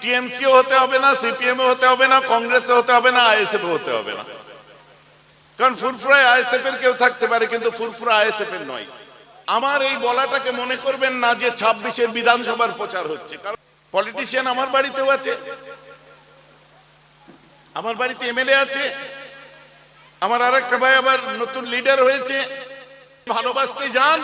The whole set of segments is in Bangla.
টিএমসিও হতে হবে না, সিপিএম হতে হবে না, কংগ্রেসে হতে হবে না, আইএসএফ হতে হবে না। কারণ ফুরফুরায় আইএসএফ এর কেউ থাকতে পারে, কিন্তু ফুরফুরা আইএসএফ এর নয়। আমার এই বলাটাকে মনে করবেন না যে ছাব্বিশের বিধানসভার প্রচার হচ্ছে, কারণ পলিটিশিয়ান আমার বাড়িতেও আছে। আমার বাড়িতে এমএলএ আছে। আমার আর একটা ভাই আবার নতুন লিডার হয়েছে। ভালোবাসতে যান,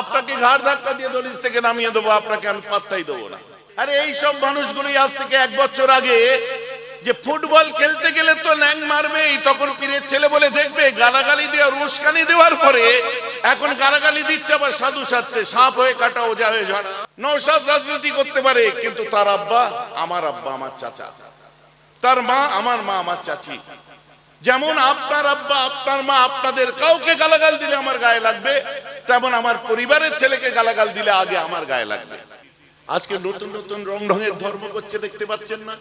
আপনাকে ঘাড় ধাক্কা দিয়ে দলিস থেকে নামিয়ে দেবো, আপনাকে আমি পাত্তাই দেবো না। আরে এই সব মানুষগুলোই আজ থেকে এক বছর আগে যে ফুটবল খেলতে গেলে তো ল্যাং মারবেই, তখন পীরের ছেলে বলে দেখবে গালাগালি দেওয়ার উস্কানি দেওয়ার পরে এখন গালাগালি দিচ্ছে, আবার সাধু সাজছে সাপ হয়ে কাটা, ওজা হয়ে ঝাড়া। নৌসাদ রাজনীতি করতে পারে, কিন্তু তার আব্বা আমার আব্বা, আমার চাচা। তার মা আমার মা, আমার চাচি। যেমন আপনার আব্বা, আপনার মা, আপনাদের কাউকে গালাগাল দিলে আমার গায়ে লাগবে, তেমন আমার পরিবারের ছেলেকে গালাগাল দিলে আগে আমার গায়ে লাগবে। আজকে নতুন নতুন রং ঢঙের ধর্ম করছে, দেখতে পাচ্ছেন না?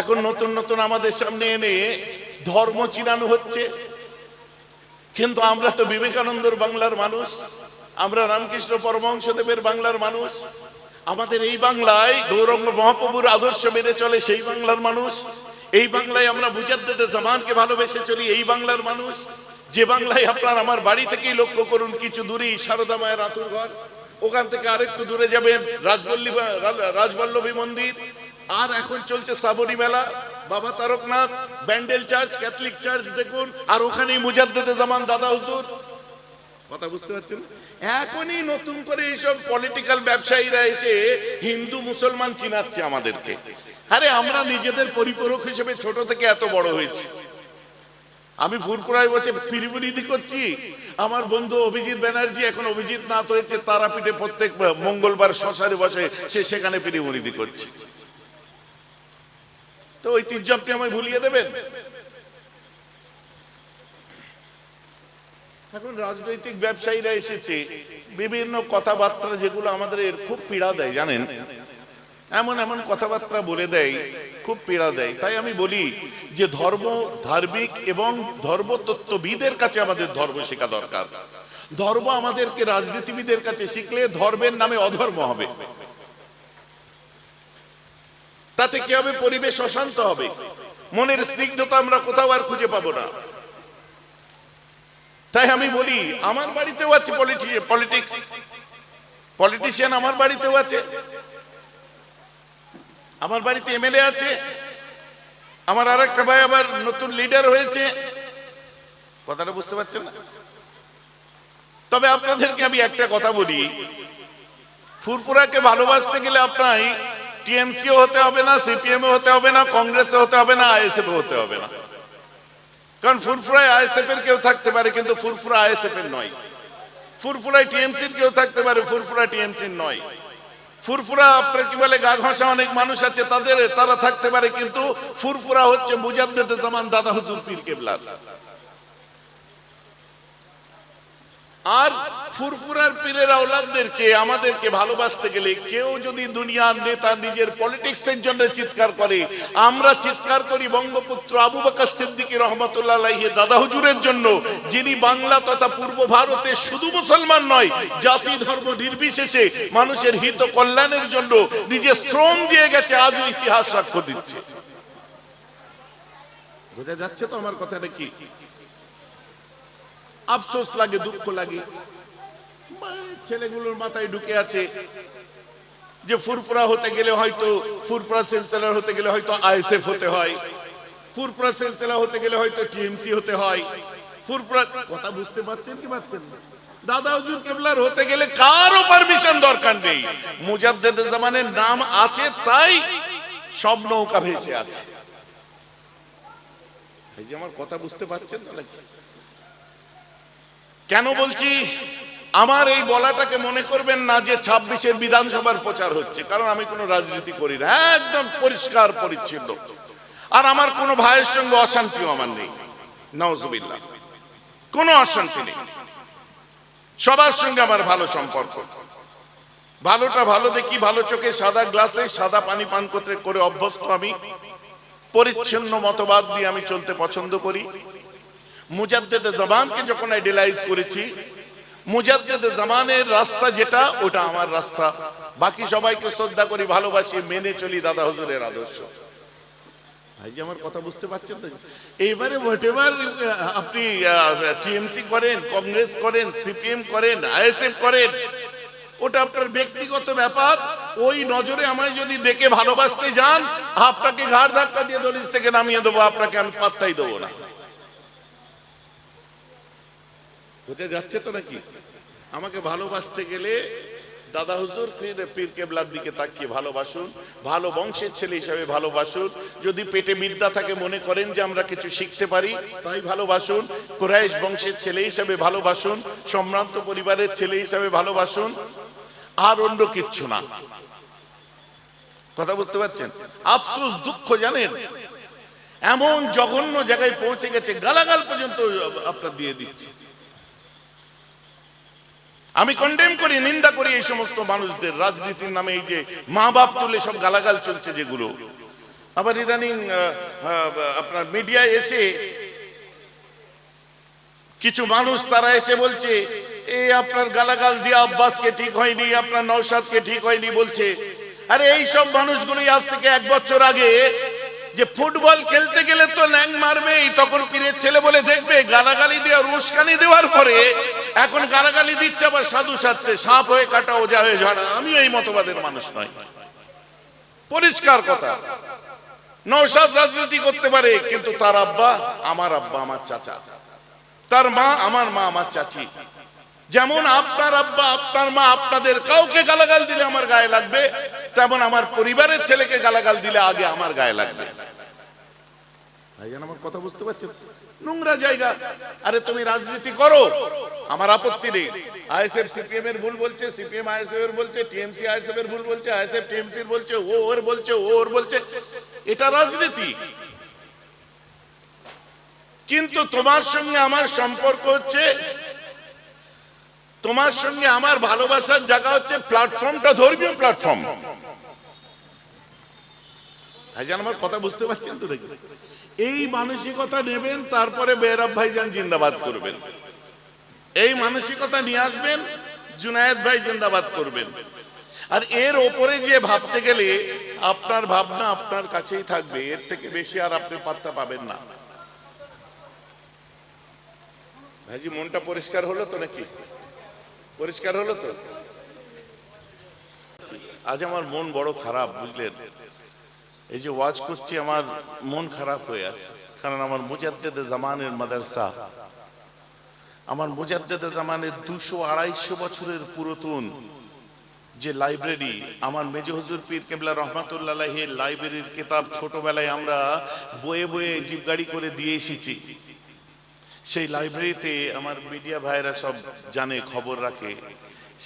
এখন নতুন নতুন আমাদের সামনে এনে ধর্ম চিনানো হচ্ছে। কিন্তু আমরা তো বিবেকানন্দর বাংলার মানুষ, আমরা রামকৃষ্ণ পরমহংসদেবের বাংলার মানুষ। আমাদের এই বাংলায় গৌরঙ্গ মহাপ্রভুর আদর্শ মেনে চলে সেই বাংলার মানুষ। এই বাংলায় আমরা মুজাদ্দেদে জামানকে ভালোবেসে চলি, এই বাংলার মানুষ। যে বাংলায় আপনার আমার বাড়ি থেকেই লক্ষ্য করুন, কিছু দূরেই সারদা মায়ের আতুর ঘর ওখান থেকে আরেকটু দূরে যাবেন রাজবল্লী রাজবল্লভী মন্দির। আর এখন চলছে শ্রাবণী মেলা। বাবা Taraknath, Bandel church, Catholic church, দেখুন। আর ওখানেই মুজাদ্দেদে জামান দাদা হুজুর। কথা বুঝতে পারছেন? এখনই নতুন করে এইসব পলিটিক্যাল ব্যবসায়ীরা এসে হিন্দু, মুসলমান চিনাচ্ছে আমাদেরকে। আরে আমরা নিজেদের পরিপূরক হিসেবে ছোট থেকে এত বড় হয়েছি। আমি ফুরপুরায় বসে পিরিপুরিদি করছি। আমার বন্ধু অভিজিৎ ব্যানার্জি এখন অভিজিৎ নাথ হয়েছে, তারাপীঠে প্রত্যেক মঙ্গলবার শশারে বসে সে সেখানে পিরিপুরিদি করছে। তো ঐতিহ্য আপনি আমায় ভুলিয়ে দেবেন? এখন রাজনৈতিক ব্যবসায়ীরা এসেছে, বিভিন্ন কথাবার্তা যেগুলো আমাদের খুব পীড়া দেয়, জানেন? এমন এমন কথাবার্তা বলে দেয় খুব পীড়া দেয়। তাই আমি বলি যে ধর্ম ধার্মিক এবং ধর্মতত্ত্ববিদের কাছে আমাদের ধর্ম শেখা দরকার। ধর্ম আমাদেরকে রাজনীতিবিদের কাছে শিখলে ধর্মের নামে অধর্ম হবে। তাতে কি হবে? পরিবেশ অশান্ত হবে। মনের স্নিগ্ধতা আমরা কোথাও আর খুঁজে পাবো না। তাই আমি বলি, আমার বাড়িতেও আছে পলিটিক্স। পলিটিশিয়ান আমার বাড়িতেও আছে। আমার বাড়িতে এমএলএ আছে। আমার আর একটা ভাই আবার নতুন লিডার হয়েছে। কথাটা বুঝতে পারছেন না? তবে আপনাদেরকে আমি একটা কথা বলি। ফুরফুরাকে ভালোবাসতে গেলে আপনার টিএমসিও হতে হবে না সিপিএম হতে হবে না কংগ্রেসে হতে হবে না আইএসএফ হতে হবে না। কারণ ফুরফুরায় আইএসএফ এর কেউ থাকতে পারে কিন্তু ফুরফুরা আইএসএফ এর নয়। ফুরফুরায় টিএমসির কেউ থাকতে পারে, ফুরফুরা টিএমসির নয়। ফুরফুরা, আপনার কি বলে, গা ঘষা অনেক মানুষ আছে, তাদের, তারা থাকতে পারে, কিন্তু ফুরফুরা হচ্ছে মুজাদ্দেদে জামান দাদা হুজুর পীর কেবলার। আর ফুরফুরার পীরের আওলাদদেরকে, আমাদেরকে ভালোবাসতে গেলে কেউ যদি দুনিয়ার নেতা নিজের পলিটিক্স এর জন্য চিৎকার করে, আমরা চিৎকার করি বঙ্গপুত্র আবু বকর সিদ্দিকী রহমতুল্লাহ দাদা হুজুরের জন্য, যিনি বাংলা তথা পূর্ব ভারতে শুধু মুসলমান নয়, জাতি ধর্ম নির্বিশেষে মানুষের হিত কল্যাণের জন্য নিজের শ্রম দিয়ে গেছে, আজও ইতিহাস সাক্ষ্য দিচ্ছে। বোঝা যাচ্ছে তো আমার কথাটা কি? আফসোস লাগে, দুঃখ লাগে। ছেলেগুলোর মাথায় ঢুকে আছে যে ফুরপুরা হতে গেলে হয়তো ফুরপুরা সেলসেলার হতে গেলে হয়তো আইএসএফ হতে হয়। ফুরপুরা সেলসেলার হতে গেলে হয়তো টিএমসি হতে হয়। ফুরপুরা কথা বুঝতে পারছেন কি পারছেন না? দাদা হুজুর, কেবলার হতে গেলে কারও পারমিশন দরকার নেই। মুজাদ্দেদ জামানের নাম আছে, তাই সব নৌকা ভেসে আছে। এই যে আমার কথা বুঝতে পারছেন তাহলে কেন বলছি? আমার এই বলাটাকে মনে করবেন না যে ছাব্বিশের বিধানসভার প্রচার হচ্ছে, কারণ আমি কোনো রাজনীতি করি না। একদম পরিষ্কার, পরিচ্ছন্ন। আর আমার কোনো ভাইয়ের সঙ্গে অশান্তিও আমার নেই। নওজবিল্লা কোনো অশান্তি নেই। সবার সঙ্গে আমার ভালো সম্পর্ক। ভালোটা ভালো দেখি, ভালো চোখে সাদা গ্লাসে, সাদা পানি পান করতে, করে অভ্যস্ত আমি। পরিচ্ছন্ন মতবাদ দিয়ে আমি চলতে পছন্দ করি। মুজাদ্দেদে জামানকে যখন আইডিয়ালাইজ করেছি, মুজাদ্দেদে জামানের রাস্তা যেটা, ওটা আমার রাস্তা। বাকি সবাইকে শ্রদ্ধা করি, ভালোবাসি, মেনে চলি দাদা হুজুরের আদর্শ। ভাই যে আমার কথা বুঝতে পারছেন তো? এইবারে হোয়াটেভার আপনি টিএমসি করেন, কংগ্রেস করেন, সিপিএম করেন, আইএসএফ করেন, ওটা আপনার ব্যক্তিগত ব্যাপার। ওই নজরে আমায় যদি দেখে ভালোবাসতে যান, আপনাকে ঘাড় ধাক্কা দিয়ে দলিস থেকে নামিয়ে দেবো, আপনাকে আমি পাত্তাই দেবো না। বোঝা যাচ্ছে তো নাকি? আমাকে ভালোবাসতে গেলে দাদা হুজুর, পীর পীর কেবলার দিকে তাকিয়ে ভালোবাসুন, ভালো বংশের ছেলে হিসাবে ভালোবাসুন। যদি পেটে বিদ্যা থাকে, মনে করেন যে আমরা কিছু শিখতে পারি, তাই ভালোবাসুন। কুরাইশ বংশের ছেলে হিসাবে ভালোবাসুন, সম্ভ্রান্ত পরিবারের ছেলে হিসাবে ভালোবাসুন। আর অন্য কিচ্ছু না। কথা বুঝতে পারছেন? আফসোস, দুঃখ জানেন? এমন জঘন্য জায়গায় পৌঁছে গেছে, গালাগাল পর্যন্ত আপনার দিয়ে দিচ্ছে। আমি কন্ডেম করি, নিন্দা করি এই সমস্ত মানুষদের রাজনীতির নামে এই যে মা বাপ তুলে সব গালাগাল চলছে যেগুলো। আবার ইদানিং আপনার মিডিয়ায় এসে কিছু মানুষ তারা এসে বলছে এই আপনার গালাগাল দিয়ে আব্বাসকে ঠিক হয়নি, আপনার নৌসাদকে ঠিক হয়নি, বলছে। আরে এই সব মানুষগুলোই আজ থেকে এক বছর আগে যে ফুটবল খেলতে গেলে তো ল্যাং মারবেই, তখন পীরের ছেলে বলে দেখবে, গালাগালি দেওয়ার উস্কানি দেওয়ার পরে এখন গালাগালি দিচ্ছে, আবার সাধু সাজছে সাপ হয়ে কাটা ওজা হয়ে ঝাড়া। আমি এই মতবাদের মানুষ নয় পরিষ্কার কথা। নৌসাদ রাজনীতি করতে পারে, কিন্তু তার আব্বা, আমার আব্বা, আমার চাচা। তার মা, আমার মা, আমার চাচি। যেমন আপনার আব্বা, আপনার মা, আপনাদের কাউকে গালাগাল দিলে আমার গায়ে লাগবে, তেমন আমার পরিবারের ছেলেকে গালাগাল দিলে আগে আমার গায়ে লাগবে। ভাইজান, আমার কথা বুঝতে পারছেন? নোংরা জায়গা। আরে তুমি রাজনীতি করো। আমার আপত্তি নেই। আইএসএফ, সিপিএম এর ভুল বলছে, সিপিএম, আইএসএফ এর বলছে, টিএমসি, আইএসএফ এর ভুল বলছে, আইএসএফ টিএমসি এর বলছে, ও ওর বলছে, ও ওর বলছে। এটা রাজনীতি। কিন্তু তোমার সঙ্গে আমার সম্পর্ক হচ্ছে, তোমার সঙ্গে আমার ভালোবাসার জায়গা হচ্ছে প্ল্যাটফর্মটা ধর্মীয় প্ল্যাটফর্ম ভাইজান আমার কথা বুঝতে পারছেন তো নাকি? এই মানসিকতা নেবেন, তারপরে বেহরাব ভাইজান জিন্দাবাদ করবেন। এই মানসিকতা নিয়ে আসবেন, জুনায়েদ ভাই জিন্দাবাদ করবেন। আর এর ওপরে যে ভাবতে গেলে, আপনার ভাবনা আপনার কাছেই থাকবে, এর থেকে বেশি আর আপনি পাত্তা পাবেন না। ভাইজি, মনটা পরিষ্কার হলো তো নাকি? পরিষ্কার হলো তো? আজ আমার মন বড় খারাপ, বুঝলেন? এই যে ওয়াজ করছি, আমার মন খারাপ হয়ে আছে। কারণ আমার মুজাদ্দেদে জামানের মাদ্রাসা। আমার মুজাদ্দেদে জামানের দুশো আড়াইশো বছরের পুরাতন যে লাইব্রেরি, আমার মেজ হুজুর পীর কেবলা রহমাতুল্লাহ লাইব্রেরির কিতাব ছোটবেলায় আমরা বয়ে বয়ে জিপ গাড়ি করে দিয়ে এসেছি। সেই লাইব্রেরিতে আমার মিডিয়া ভাইরা সব জানে, খবর রাখে।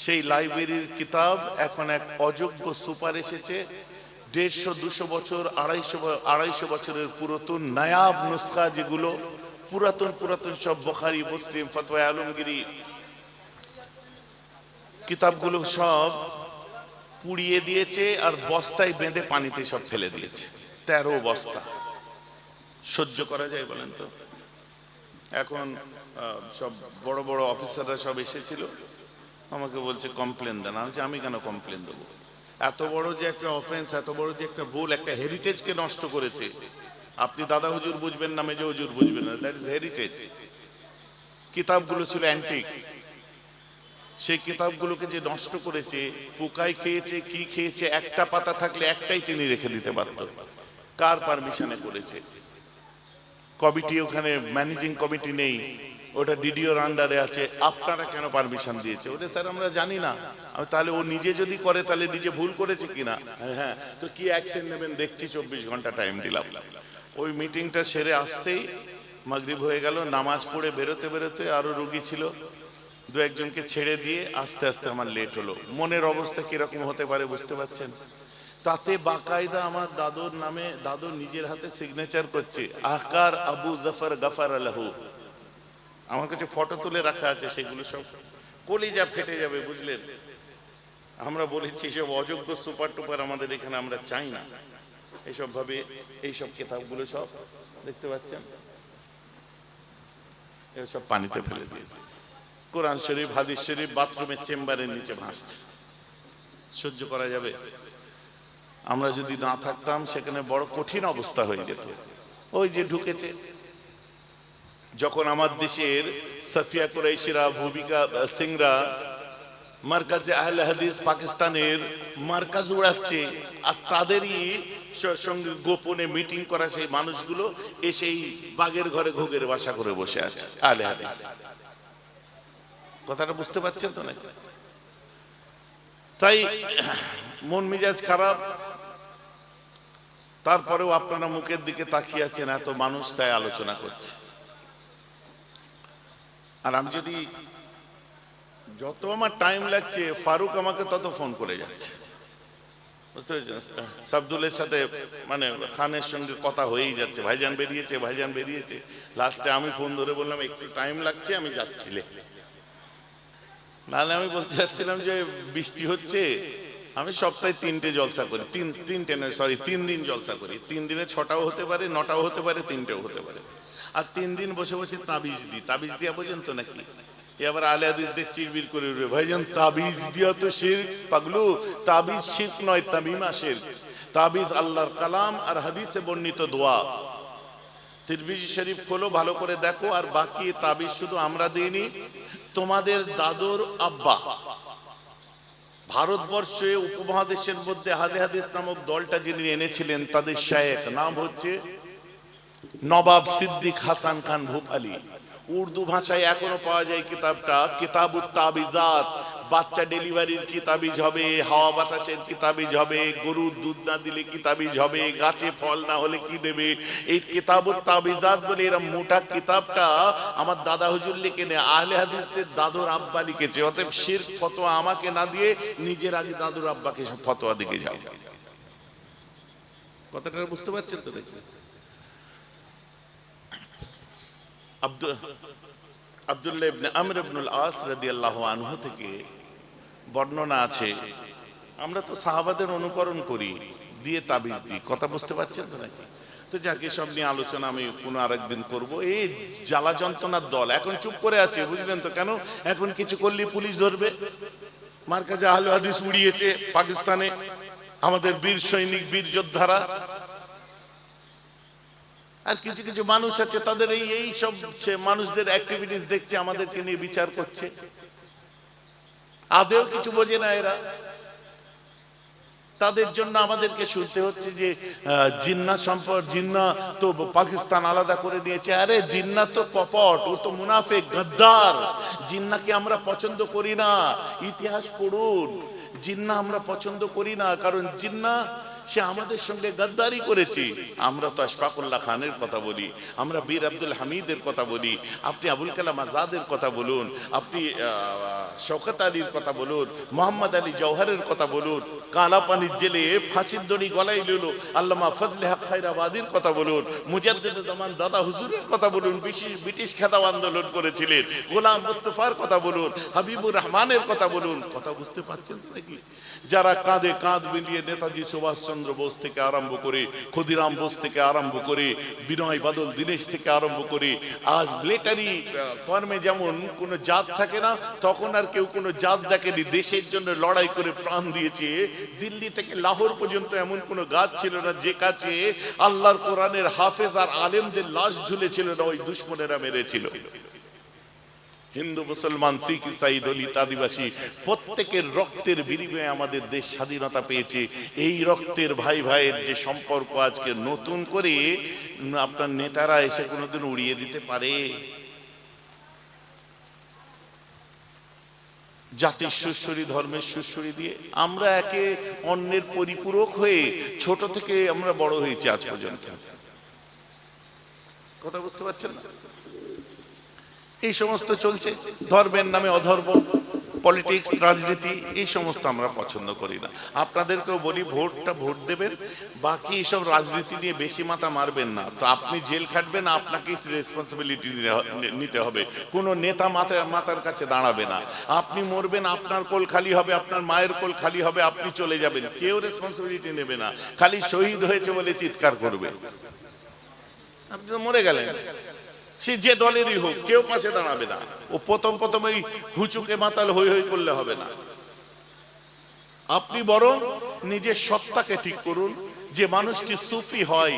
সেই লাইব্রেরির কিতাব এখন এক অযোগ্য সুপার এসেছে। দেড়শো, দুশো বছর, আড়াইশো আড়াইশো বছরের পুরাতন নায়াব নুসখা যেগুলো, পুরাতন পুরাতন সব বখারি, মুসলিম, ফতোয়া, আলমগিরি। কিতাবগুলো সব পুড়িয়ে দিয়েছে আর বস্তায় বেঁধে পানিতে সব ফেলে দিয়েছে। তেরো বস্তা। সহ্য করা যায় বলেন তো? এখন সব বড় বড় অফিসাররা সব এসেছিল। আমাকে বলছে, কমপ্লেন দেন। আমি কেন কমপ্লেন দেবো? এত বড় যে একটা অফেন্স এত বড় যে একটা ভুল, একটা হেরিটেজকে নষ্ট করেছে। আপনি দাদা হুজুর বুঝবেন না, মেজো হুজুর বুঝবেন না। দ্যাট ইজ হেরিটেজ কিতাবগুলো ছিল অ্যান্টিক সেই কিতাবগুলোকে যে নষ্ট করেছে, পোকায় খেয়েছে, কি খেয়েছে, একটা পাতা থাকলে একটাই তিনি রেখে দিতে পারত কার পারমিশনে করেছে? কমিটি ওখানে ম্যানেজিং কমিটি নেই। ওটা ডিডিওর আন্ডারে আছে। আপনারা কেন পারমিশন দিয়েছে? ওটা স্যার আমরা জানি না। তাহলে ও নিজে যদি করে তাহলে নিজে ভুল করেছে কিনা? হ্যাঁ, হ্যাঁ। তো কি অ্যাকশন নেবেন? দেখছি চব্বিশ ঘণ্টা টাইম দিলাম। ওই মিটিংটা সেরে আসতেই মাগরিব হয়ে গেল। নামাজ পড়ে বেরোতে বেরোতে আরও রুগী ছিল। দু একজনকে ছেড়ে দিয়ে আস্তে আস্তে আমার লেট হলো। মনের অবস্থা কীরকম হতে পারে বুঝতে পারছেন? তাতে বাকায়দা আমার দাদুর নামে দাদু নিজের হাতে সিগনেচার করছে। আহকার আবু জাফর গাফার আলাহু আমার কাছে ফটো তুলে রাখা আছে, সেগুলো সব কলিজা ফেটে যাবে, বুঝলেন? আমরা বলেছি, এসব অযোগ্য সুপার টুপার আমাদের এখানে আমরা চাই না। এইসব ভাবে এইসব কিতাবগুলো সব দেখতে পাচ্ছেন? এসব পানিতে ফেলে দিয়েছে। কোরআন শরীফ, হাদিস শরীফ বাথরুমের চেম্বারের নিচে ভাসছে। সহ্য করা যাবে? আমরা যদি না থাকতাম, সেখানে বড় কঠিন অবস্থা হয়ে যেত। ওই যে ঢুকেছে যখন আমার দেশের সাফিয়া কুরাইশিরা, ভূমিকা সিংরা মার্কাজে আহলে হাদিস পাকিস্তানের মার্কাজ উড়াচ্ছে আর তাদেরই সঙ্গে গোপনে মিটিং করা সেই মানুষগুলো এসেই বাগের ঘরে ঘোগের বাসা করে বসে আছে, আহলে হাদিস। কথাটা বুঝতে পারছেন তো নাকি? তাই মন মেজাজ খারাপ, তারপরেও আপনারা মুখের দিকে তাকিয়ে আছেন, এত মানুষ তাই আলোচনা করছে। আর আমি যদি যত আমার টাইম লাগছে, ফারুক আমাকে তত ফোন করে যাচ্ছে। বুঝতে পেরেছেন? সাবদুলের সাথে মানে খানের সঙ্গে কথা হয়েই যাচ্ছে। ভাইজান বেরিয়েছে ভাইজান বেরিয়েছে। লাস্টে আমি ফোন ধরে বললাম, একটু টাইম লাগছে, আমি যাচ্ছিলে নাহলে আমি বলতে চাচ্ছিলাম যে, বৃষ্টি হচ্ছে, আমি সপ্তাহে তিনটে জলসা করি। তিন, তিনটে নয় সরি তিন দিন জলসা করি। তিন দিনে ছটাও হতে পারে, নটাও হতে পারে, তিনটেও হতে পারে। আর তিন দিন বসে বসে তাবিজ দিই। তাবিজ দিয়া পর্যন্ত নাকি? এ আবার আলে হাদিসদের চিরবির করে উঠবে। ভাইজান, তাবিজ দিয়া তো শির পাগলু। তাবিজ শির নয়, তামিমা শির তাবিজ আল্লাহর কালাম আর হাদিসে বর্ণিত দোয়া। তিরমিজি শরীফ খোলো, ভালো করে দেখো। আর বাকি তাবিজ শুধু আমরা দিইনি, তোমাদের দাদুর আব্বা। ভারতবর্ষে উপমহাদেশের মধ্যে হাদে হাদিস নামক দলটা যিনি এনেছিলেন, তাদের শায়েক নাম হচ্ছে নবাব সিদ্দিক হাসান খান ভূপালী। উর্দু ভাষায় এখনও পাওয়া যায় কিতাবটা, কিতাবুত তাবিজাত। বাচ্চা ডেলিভারির কি তাবিজ হবে হাওয়া বাতাসের কিতাবিজ হবে গরুর দুধ না দিলে কিতাবিজ হবে গাছে ফল না হলে কি দেবে? এই কিতাবুত তাবিজাত বলে এরা মোটা কিতাবটা আমার দাদা হুজুর লিখে নেয়, আহলে হাদিসদের দাদুর আব্বা লিখেছে, অতএব শির ফতোয়া আমাকে না দিয়ে নিজের আগে দাদুর আব্বাকে ফতোয়া দিকে যাও। কথাটা বুঝতে পারছেন তো দেখি? আব্দুল থেকে বর্ণনা আছে, আমরা তো সাহাবাদের অনুকরণ করি, দিয়ে তাবিজ কথা বুঝতে পারছেন তো নাকি? তো যাকে সব নিয়ে আলোচনা আমি এই জ্বালা যন্ত্রণার দল, এখন চুপ করে আছে, বুঝলেন তো কেন? এখন কিছু করলে পুলিশ ধরবে। মার কাছে আহলে হাদিস উড়িয়েছে পাকিস্তানে। আমাদের বীর সৈনিক, বীর যোদ্ধারা আর কিছু কিছু মানুষ আছে, তাদের এই এই সব মানুষদের অ্যাক্টিভিটিস দেখছে, আমাদেরকে নিয়ে বিচার করছে। আদেও কিছু বোঝে না এরা। তাদের জন্য আমাদেরকে শুনতে হচ্ছে যে জিন্না সম্পদ জিন্না তো পাকিস্তান আলাদা করে নিয়েছে। আরে, জিন্না তো কপট, ও তো মুনাফেক, গদ্দার। জিন্নাকে আমরা পছন্দ করি না। ইতিহাস পড়ুন। জিন্না আমরা পছন্দ করি না, কারণ জিন্না সে আমাদের সঙ্গে গদ্দারি করেছে। আমরা তো আশফাকুল্লাহ খানের কথা বলি আমরা বীর আব্দুল হামিদের কথা বলি আপনি আবুল কালাম আজাদের কথা বলুন আপনি আহ, শওকত আলীর কথা বলুন মোহাম্মদ আলী জওহারের কথা বলুন কালা পানির জেলে ফাঁসির দড়ি গলায় লিল আল্লামা ফজলে হক খায়রাবাদির কথা বলুন মুজাদ্দিদ জামান দাদা হুজুরের কথা বলুন ব্রিটিশ ব্রিটিশ খেতাব আন্দোলন করেছিলেন গোলাম মুস্তফার কথা বলুন হাবিবুর রহমানের কথা বলুন কথা বুঝতে পারছেন নাকি? যারা কাঁধে কাঁধ মিলিয়ে নেতাজি সুভাষচন্দ্র বোস থেকে আরম্ভ করে ক্ষুদিরাম বোস থেকে আরম্ভ করে বিনয় বাদল, দীনেশ থেকে আরম্ভ করে, আজ মিলিটারি ফর্মে যেমন কোনো জাত থাকে না, তখন আর কেউ কোনো জাত দেখেনি। দেশের জন্য লড়াই করে প্রাণ দিয়েছে। দিল্লি থেকে লাহোর পর্যন্ত এমন কোনো গাছ ছিল না, যে কাছে আল্লাহর কোরআনের হাফেজ আর আলেমদের লাশ ঝুলেছিল না, ওই দুশ্মনেরা মেরেছিল। হিন্দু, মুসলমান, শিখ ইসাই দলিত আদিবাসী, প্রত্যেকের রক্তের বিনিময়ে আমাদের দেশ স্বাধীনতা পেয়েছে। এই রক্তের ভাই ভাইয়ের যে সম্পর্ক আজকে নতুন করে আপনার নেতারা এসে কোনোদিন উড়িয়ে দিতে পারে? জাতির সুশ্বরী ধর্মের সুশ্বরী দিয়ে আমরা একে অন্যের পরিপূরক হয়ে ছোট থেকে আমরা বড় হয়েছি আজ পর্যন্ত। কথা বুঝতে পারছেন না? এই সমস্ত চলছে। ধর্মের নামে অধর্ম পলিটিক্স রাজনীতি, এই সমস্ত আমরা পছন্দ করি না। আপনাদেরকেও বলি, ভোটটা ভোট দেবেন, বাকি এসব রাজনীতি নিয়ে বেশি মাথা মারবেন না। তো আপনি জেল খাটবেন, আপনাকেই রেসপন্সিবিলিটি নিতে হবে। কোনো নেতা মাথার মাথার কাছে দাঁড়াবে না। আপনি মরবেন, আপনার কোল খালি হবে, আপনার মায়ের কোল খালি হবে, আপনি চলে যাবেন। কেউ রেসপন্সিবিলিটি নেবে না। খালি শহীদ হয়েছে বলে চিৎকার করবে। আপনি তো মরে গেলেন। সে যে দলেরই হোক, কেউ পাশে দাঁড়াবে না। ও প্রথম প্রথম ওই হুচুকে মাতাল হই হই করলে হবে না। আপনি বরং নিজের সত্তাকে ঠিক করুন, যে মানুষটি সুফি হয়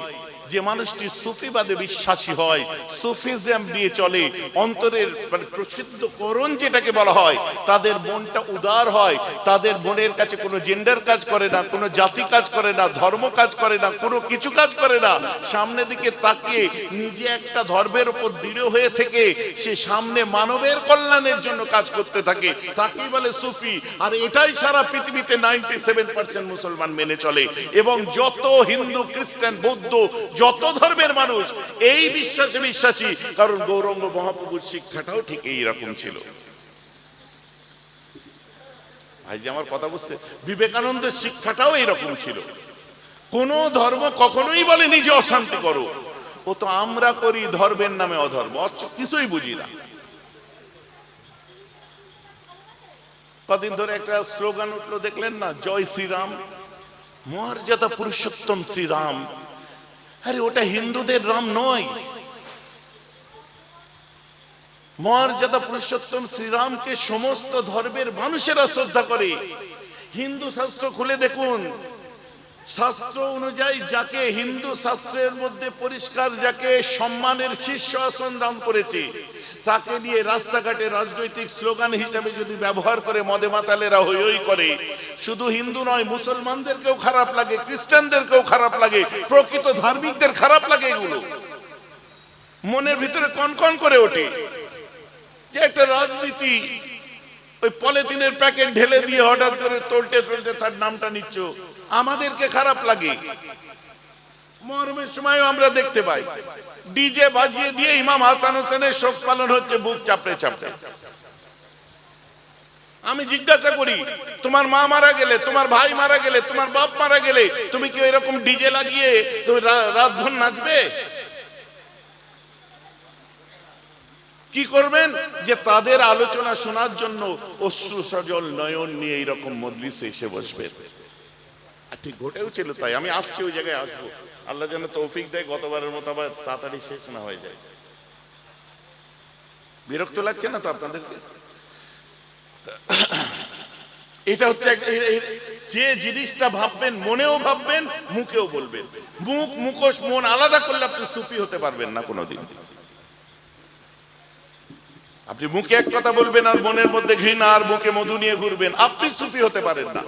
যে মানুষটি সুফিবাদে বিশ্বাসী হয়, সুফিজম দিয়ে চলে, অন্তরের মানে প্রসিদ্ধ করণ যেটাকে বলা হয়, তাদের মনটা উদার হয়, তাদের মনের কাছে কোনো জেন্ডার কাজ করে না, কোনো জাতি কাজ করে না, ধর্ম কাজ করে না, কোনো কিছু কাজ করে না। সামনে দিকে তাকিয়ে নিজে একটা ধর্মের উপর দৃঢ় হয়ে থেকে সে সামনে মানবের কল্যাণের জন্য কাজ করতে থাকে। তাকেই বলে সুফি। আর এটাই সারা পৃথিবীতে নাইনটি সেভেন পার্সেন্ট মুসলমান মেনে চলে। এবং যত হিন্দু, খ্রিস্টান, বৌদ্ধ যত ধর্মের মানুষ, এই বিশ্বাসে বিশ্বাসী। কারণ গৌরঙ্গ মহাপ্রভুর শিক্ষাটাও ঠিক এই রকম ছিল। ভাই যে আমার কথা বুঝছে? বিবেকানন্দের শিক্ষাটাও এইরকম ছিল। কোন ধর্ম কখনোই বলেনি যে অশান্তি করো। ও তো আমরা করি ধর্মের নামে অধর্ম, অথচ কিছুই বুঝি না। কদিন ধরে একটা স্লোগান উঠল, দেখলেন না? জয় শ্রীরাম, মর্যাদা পুরুষোত্তম শ্রীরাম। আরে ওটা হিন্দুদের রাম নয়। মর্যাদা পুরুষোত্তম শ্রীরামকে সমস্ত ধর্মের মানুষেরা শ্রদ্ধা করে। হিন্দু শাস্ত্র খুলে দেখুন। শাস্ত্র অনুযায়ী যাকে হিন্দু শাস্ত্রের মধ্যে পরিষ্কার, যাকে সম্মানের শীর্ষ আসন দান করেছে, তাকে নিয়ে রাস্তাঘাটে রাজনৈতিক স্লোগান হিসাবে যদি ব্যবহার করে মদে মাতালেরা হই হই করে, শুধু হিন্দু নয়, মুসলমানদেরকেও খারাপ লাগে, খ্রিস্টানদেরকেও খারাপ লাগে, প্রকৃত ধার্মিকদের খারাপ লাগে এগুলো। মনের ভিতরে কনকন করে ওঠে যে একটা রাজনীতি ওই পলিথিনের প্যাকেট ঢেলে দিয়ে হঠাৎ করে তোলটে তোলটে তার নামটা নিচ্ছ। আমাদেরকে খারাপ লাগে। মরমের সময়ও আমরা দেখতে পাই। ডিজে বাজিয়ে দিয়ে ইমাম হাসান হোসেনের শোক পালন হচ্ছে, বুক চাপড়ে চাপড়ে। আমি জিজ্ঞাসা করি, তোমার মা মারা গেলে, তোমার ভাই মারা গেলে, তোমার বাপ মারা গেলে, তুমি কি এরকম ডিজে লাগিয়ে তুমি রাতভর নাচবে? কি করবেন? যে তাদের আলোচনা শোনার জন্য অশ্রু সজল নয়ন নিয়ে এইরকম মজলিসে এসে বসবেন ঠিক ঘটেও ছিল তাই। আমি আসছি ওই জায়গায় আসব। আল্লাহ যেন তৌফিক দেয়, গতবারের মতো আবার তাড়াতাড়ি শেষ না হয়ে যায়। বিরক্ত লাগছে না তো আপনাদেরকে? এটা হচ্ছে যে জিনিসটা ভাববেন, মনেও ভাববেন, মুখেও বলবেন। মুখ, মুখোশ, মন আলাদা করলে আপনি সুফি হতে পারবেন না কোনোদিন। আপনি মুখে এক কথা বলবেন আর মনের মধ্যে ঘৃণা আর মুখে মধু নিয়ে ঘুরবেন। আপনি সুফি হতে পারেন না।